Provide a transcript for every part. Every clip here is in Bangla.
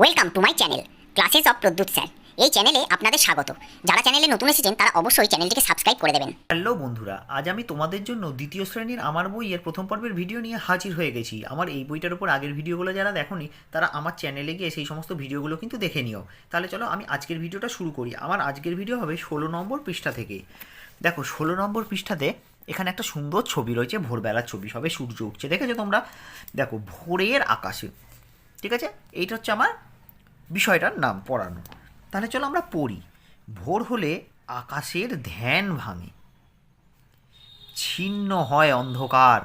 Welcome to my channel classes of Pradyut sir এই চ্যানেলে আপনাদের স্বাগত। যারা চ্যানেলে নতুন এসেছেন, তারা অবশ্যই চ্যানেলটিকে সাবস্ক্রাইব করে দেবেন। হ্যালো বন্ধুরা, আজ আমি তোমাদের জন্য দ্বিতীয় শ্রেণির আমার বইয়ের প্রথম পর্বের ভিডিও নিয়ে হাজির হয়ে গেছি। আমার এই বইটার উপর আগের ভিডিওগুলো যারা দেখোনি, তারা আমার চ্যানেলে গিয়ে সেই সমস্ত ভিডিওগুলো কিন্তু দেখে নিও। তাহলে চলো আমি আজকের ভিডিওটা শুরু করি। আমার আজকের ভিডিও হবে ষোলো নম্বর পৃষ্ঠা থেকে। দেখো, ষোলো নম্বর পৃষ্ঠাতে এখানে একটা সুন্দর ছবি রয়েছে, ভোরবেলার ছবি, সবে সূর্য উঠছে। দেখেছ তোমরা? দেখো, ভোরের আকাশে। ঠিক আছে? এইটা হচ্ছে আমার বিষয়টার নাম পড়ানো। তাহলে চলো আমরা পড়ি। ভোর হলে আকাশের ধ্যান ভাঙে। ছিন্ন হয় অন্ধকার।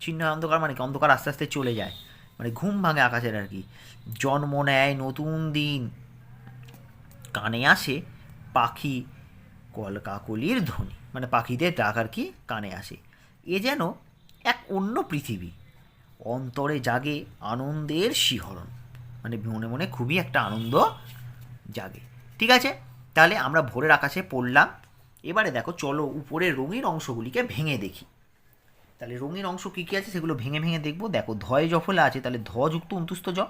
ছিন্ন অন্ধকার মানে কি? অন্ধকার আস্তে আস্তে চলে যায়। মানে ঘুম ভাঙে আকাশের আর কি। জন্ম নেয় নতুন দিন। কানে আসে পাখি কলকাকলির ধ্বনি। মানে পাখিদের ডাক আর কি কানে আসে। এ যেন এক অন্য পৃথিবী। অন্তরে জাগে আনন্দের শিহরণ। মানে মনে মনে খুবই একটা আনন্দ জাগে। ঠিক আছে? তাহলে আমরা ভোরের আকাশে পড়লাম। এবারে দেখো, চলো উপরে রঙিন অংশগুলিকে ভেঙে দেখি। তাহলে রঙিন অংশ কী কী আছে সেগুলো ভেঙে ভেঙে দেখব। দেখো, ধয় জফলা আছে, তাহলে ধ যুক্ত উন্তুস্ত জ।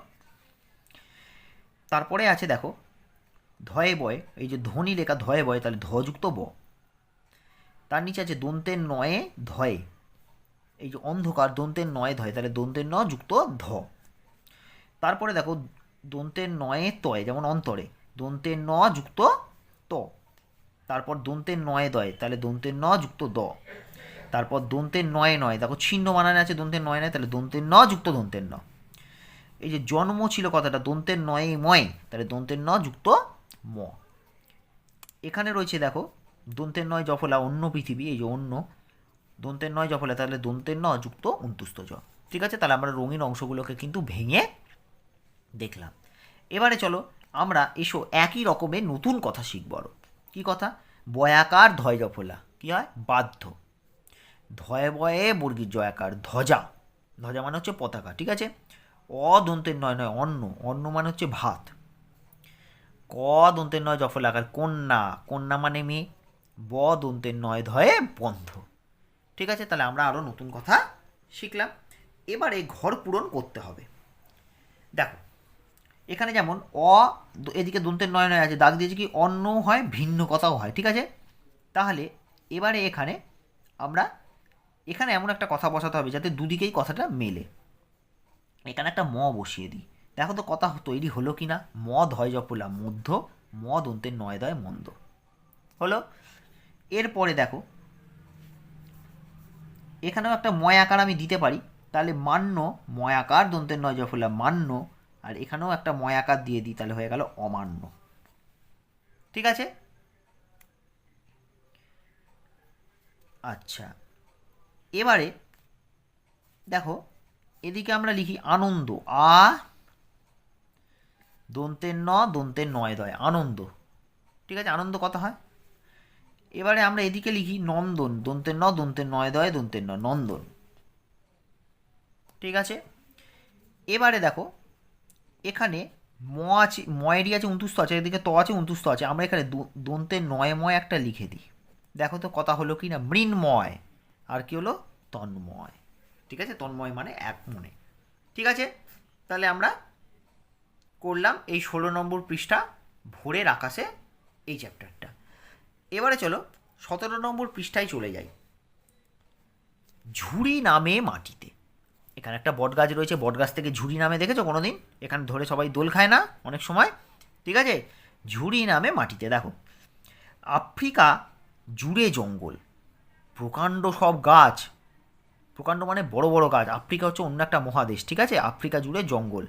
তারপরে আছে দেখো, ধয়ে বয়, এই যে ধ্বনি লেখা ধয়ে বয়, তাহলে ধযুক্ত ব। তার নিচে আছে দন্তের নয়ে ধয়ে। এই যে অন্ধকার, দন্তের নয়ে ধয়, তাহলে দন্তের ন যুক্ত ধ। তারপরে দেখো দন্তের নয়ে তয়, যেমন অন্তরে। দন্তের ন যুক্ত ত। তারপর দন্তের নয়ে দয়, তাহলে দন্তের ন যুক্ত দ। তারপর দন্তের নয়ে নয়, দেখো ছিন্ন বানানে আছে দন্তের নয় নয়, তাহলে দন্তের ন যুক্ত দন্তের ন। এই যে জন্ম ছিল কথাটা দন্তের নয়ে ময়, তাহলে দন্তের ন যুক্ত ম। এখানে রয়েছে দেখো দন্তের নয় জফলা অন্য পৃথিবী, এই যে অন্য। দন্তের নয় জফলা, তাহলে দন্তের ন যুক্ত উন্তুস্ত জ ঠিক আছে? তাহলে আমরা রঙিন অংশগুলোকে কিন্তু ভেঙে দেখলাম। এবারে চলো আমরা এসো একই রকমের নতুন কথা শিখব আরও। কী কথা? বয়াকার ধয় জফলা কী হয়? বাধ্য। ধয়ে বয়ে বর্গীর জয়াকার ধ্বজা ধ্বজা মানে হচ্ছে পতাকা, ঠিক আছে? অদন্তের নয় নয় অন্ন। অন্ন মানে হচ্ছে ভাত। ক দন্তের নয় জফল আকার কন্যা। কন্যা মানে মেয়ে। ব দন্তের নয় ধয়ে বন্ধ। ঠিক আছে? তাহলে আমরা আরও নতুন কথা শিখলাম। এবারে ঘর পূরণ করতে হবে। দেখো এখানে যেমন অ এদিকে দন্তের নয় নয় আছে, দাগ দিয়েছে কি অন্য হয়, ভিন্ন কথাও হয়, ঠিক আছে? তাহলে এবারে এখানে আমরা, এখানে এমন একটা কথা বসাতে হবে যাতে দুদিকেই কথাটা মেলে। এখানে একটা ম বসিয়ে দিই। দেখো তো কথা তৈরি হলো কি না ম ধয় জপলা, মধ্য, ম দন্তের নয় দয় মন্দ। হলো? এরপরে দেখো, এখানেও একটা ময় আকার আমি দিতে পারি। তাহলে মান্য, ময় আকার, দন্তের নয় জফলা মান্য আর এখানেও একটা ময় আকার দিয়ে দিই, তাহলে হয়ে গেল অমান্য। ঠিক আছে? আচ্ছা। এবারে, দেখো, এদিকে আমরা লিখি আনন্দ। আ দন্তের ন দন্তের নয় দয়, আনন্দ। ঠিক আছে? আনন্দ কথা হয়? এবারে আমরা এদিকে লিখি নন্দন। দন্তের ন দন্তের নয় দয় দন্তের ন, নন্দন। ঠিক আছে? এবারে দেখো এখানে ম আছে ময়েরই আছে উন্তুস্ত আছে, এদিকে ত আছে উন্তুস্ত আছে। আমরা এখানে দু- দন্তের নয় ময় একটা লিখে দিই। দেখো তো কথা হলো কি না? মৃন্ময় আর কি হলো? তন্ময়। ঠিক আছে? তন্ময় মানে এক মনে। ঠিক আছে? তাহলে আমরা করলাম এই ষোলো নম্বর পৃষ্ঠা ভোরের আকাশে এই চ্যাপ্টারটা। এবারে চলো, সতেরো নম্বর পৃষ্ঠায় চলে যাই। ঝুড়ি নামে মাটিতে। এখানে একটা বট গাছ রয়েছে বট গাছ থেকে ঝুড়ি নামে দেখেছ কোনো দিন এখানে ধরে সবাই দোল খায় না অনেক সময়। ঠিক আছে? ঝুড়ি নামে মাটিতে, দেখো। আফ্রিকা জুড়ে জঙ্গল, প্রকাণ্ড সব গাছ। প্রকাণ্ড মানে বড় বড় গাছ। আফ্রিকা হচ্ছে অন্য একটা মহাদেশ, ঠিক আছে? আফ্রিকা জুড়ে জঙ্গল।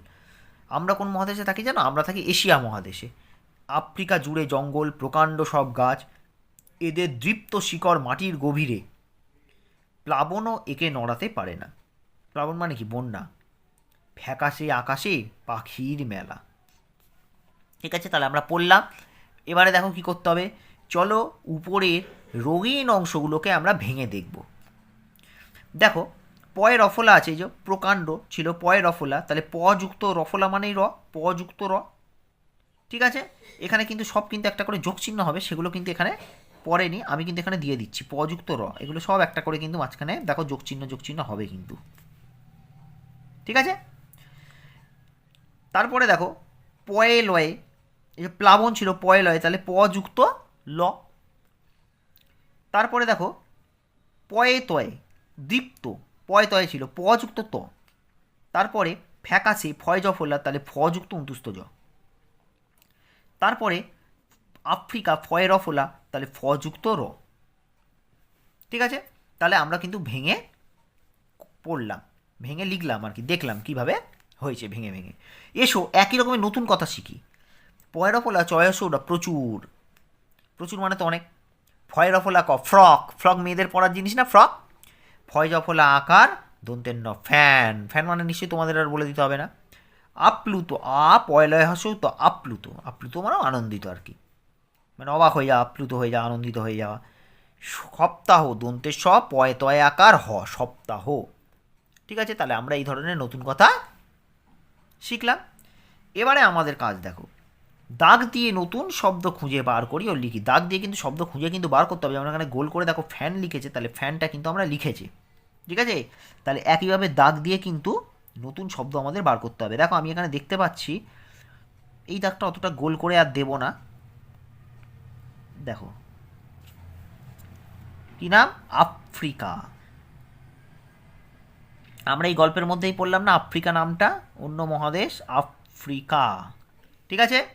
আমরা কোন মহাদেশে থাকি জানো? আমরা থাকি এশিয়া মহাদেশে। আফ্রিকা জুড়ে জঙ্গল, প্রকাণ্ড সব গাছ। এদের দৃপ্ত শিকড় মাটির গভীরে। প্লাবনও একে নড়াতে পারে না। প্লাবন মানে কি? বন্যা। ফ্যাকাশে আকাশে পাখির মেলা। ঠিক আছে, তাহলে আমরা পড়লাম। এবারে দেখো কি করতে হবে। চলো উপরের রঙিন অংশগুলোকে আমরা ভেঙে দেখব। দেখো, পয়ের রফলা আছে যে প্রকাণ্ড ছিল পয়ের রফলা তাহলে প যুক্ত রফলা মানেই র, প যুক্ত র। ঠিক আছে? এখানে কিন্তু সব কিন্তু একটা করে যোগ চিহ্ন হবে, সেগুলো কিন্তু এখানে পড়েনি। আমি কিন্তু এখানে দিয়ে দিচ্ছি, প যুক্ত র। এগুলো সব একটা করে কিন্তু মাঝখানে, দেখো যোগ চিহ্ন যোগ চিহ্ন হবে কিন্তু। ঠিক আছে? তারপরে দেখো পয়ে লয়ে এই যে প্লাবন ছিল পয়ে লয়ে তাহলে প যুক্ত ল। তারপরে দেখো পয়ে তয়ে দীপ্ত পয় তয়ে ছিল, প যুক্ত ত। তারপরে ফ্যাকাশে ফয় জ ফোল্লা তাহলে ফ যুক্ত উন্তুস্ত জ। তারপরে আফ্রিকা ফয় র ফোলা তাহলে ফ যুক্ত র। ঠিক আছে? তাহলে আমরা কিন্তু ভেঙে পড়লাম। ভেঙে লিখলাম আর কি, দেখলাম কীভাবে হয়েছে ভেঙে ভেঙে। এসো, একই রকমের নতুন কথা শিখি। পয়রফলা চয়সোটা প্রচুর। প্রচুর মানে তো অনেক। ফয়রফলা ক, ফ্রক। ফ্রক মেয়েদের পরার জিনিস না, ফ্রক? ফয়জফলা আকার দন্তের ন ফ্যান। ফ্যান মানে নিশ্চয়ই তোমাদের আর বলে দিতে হবে না। আপ্লুত, আ পয়লয় হাসেও তো আপ্লুত। আপ্লুত মানে আনন্দিত আর কি। মানে অবাক হয়ে যাওয়া, আপ্লুত হয়ে যাওয়া, আনন্দিত হয়ে যাওয়া। সপ্তাহ দন্তের স পয় তয় আকার, হ, সপ্তাহ। ঠিক আছে? তাহলে আমরা এই ধরনের নতুন কথা শিখলাম। এবারে আমাদের কাজ দেখো। দাগ দিয়ে নতুন শব্দ খুঁজে বার করি ও লিখি। দাগ দিয়ে কিন্তু শব্দ খুঁজে কিন্তু বার করতে হবে। আমরা এখানে গোল করে দেখো ফ্যান লিখেছে, তাহলে ফ্যানটা কিন্তু আমরা লিখেছি। ঠিক আছে? তাহলে একইভাবে দাগ দিয়ে কিন্তু নতুন শব্দ আমাদের বার করতে হবে। দেখো, আমি এখানে দেখতে পাচ্ছি, এই দাগটা অতটা গোল করে আর দেব না। দেখো। কি নাম? আফ্রিকা। আমরা এই গল্পের মধ্যেই পড়লাম না, আফ্রিকা নামটা, অন্য মহাদেশ, আফ্রিকা। ঠিক আছে?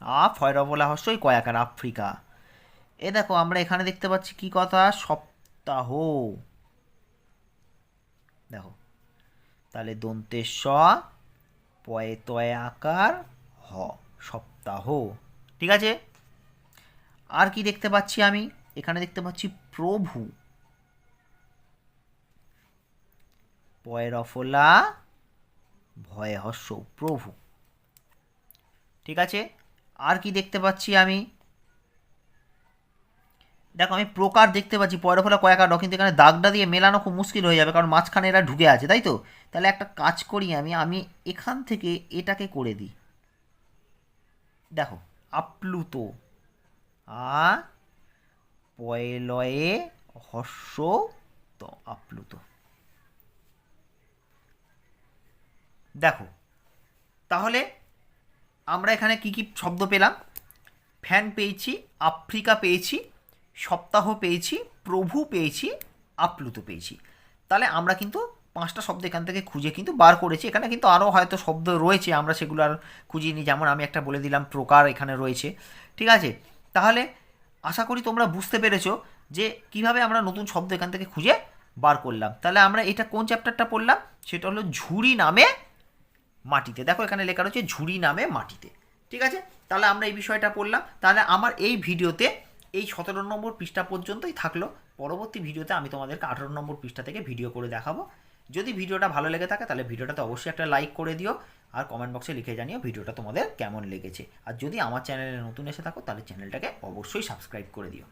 আ, ফয়রবলা হস্যই কয়াকার আফ্রিকা। এ দেখো, আমরা এখানে দেখতে পাচ্ছি কি কথা? সপ্তাহ। দেখো। তাহলে দন্তের স পয়ে আকার, হ, সপ্তাহ। ঠিক আছে? আর কি দেখতে পাচ্ছি আমি? এখানে দেখতে পাচ্ছি প্রভু। পয়ের অফলা ভয়ে হস্য প্রভু। ঠিক আছে? আর কি দেখতে পাচ্ছি আমি? দেখো, আমি প্রকার দেখতে পাচ্ছি পয়ের ফলা কয়েক আট কিন্তু এখানে দাগটা দিয়ে মেলানো খুব মুশকিল হয়ে যাবে, কারণ মাঝখানে এরা ঢুকে আছে, তাই তো? তাহলে একটা কাজ করি আমি আমি এখান থেকে এটাকে করে দিই। দেখো, আপ্লুত। আ, পয়লয়ে হস্য তো আপ্লুত। দেখো, তাহলে আমরা এখানে কি কি শব্দ পেলাম? ফ্যান পেয়েছি, আফ্রিকা পেয়েছি, সপ্তাহ পেয়েছি, প্রভু পেয়েছি, আপ্লুত পেয়েছি। তাহলে আমরা কিন্তু পাঁচটা শব্দ এখান থেকে খুঁজে কিন্তু বার করেছি। এখানে কিন্তু আরও হয়তো শব্দ রয়েছে, আমরা সেগুলো আর খুঁজিনি। যেমন আমি একটা বলে দিলাম, প্রকার এখানে রয়েছে। ঠিক আছে? তাহলে আশা করি তোমরা বুঝতে পেরেছ যে কীভাবে আমরা নতুন শব্দ এখান থেকে খুঁজে বার করলাম। তাহলে আমরা এটা কোন চ্যাপ্টারটা পড়লাম? সেটা হলো ঝুড়ি নামে মাটিতে। দেখো এখানে লেখা রয়েছে ঝুড়ি নামে মাটিতে। ঠিক আছে? তাহলে আমরা এই বিষয়টা পড়লাম। তাহলে আমার এই ভিডিওতে এই সতেরো নম্বর পৃষ্ঠা পর্যন্তই থাকল। পরবর্তী ভিডিওতে আমি তোমাদেরকে আঠেরো নম্বর পৃষ্ঠা থেকে ভিডিও করে দেখাবো। যদি ভিডিওটা ভালো লেগে থাকে, তাহলে ভিডিওটাতে অবশ্যই একটা লাইক করে দিও আর কমেন্ট বক্সে লিখে জানিও ভিডিওটা তোমাদের কেমন লেগেছে। আর যদি আমার চ্যানেলে নতুন এসে থাকো, তাহলে চ্যানেলটাকে অবশ্যই সাবস্ক্রাইব করে দিও।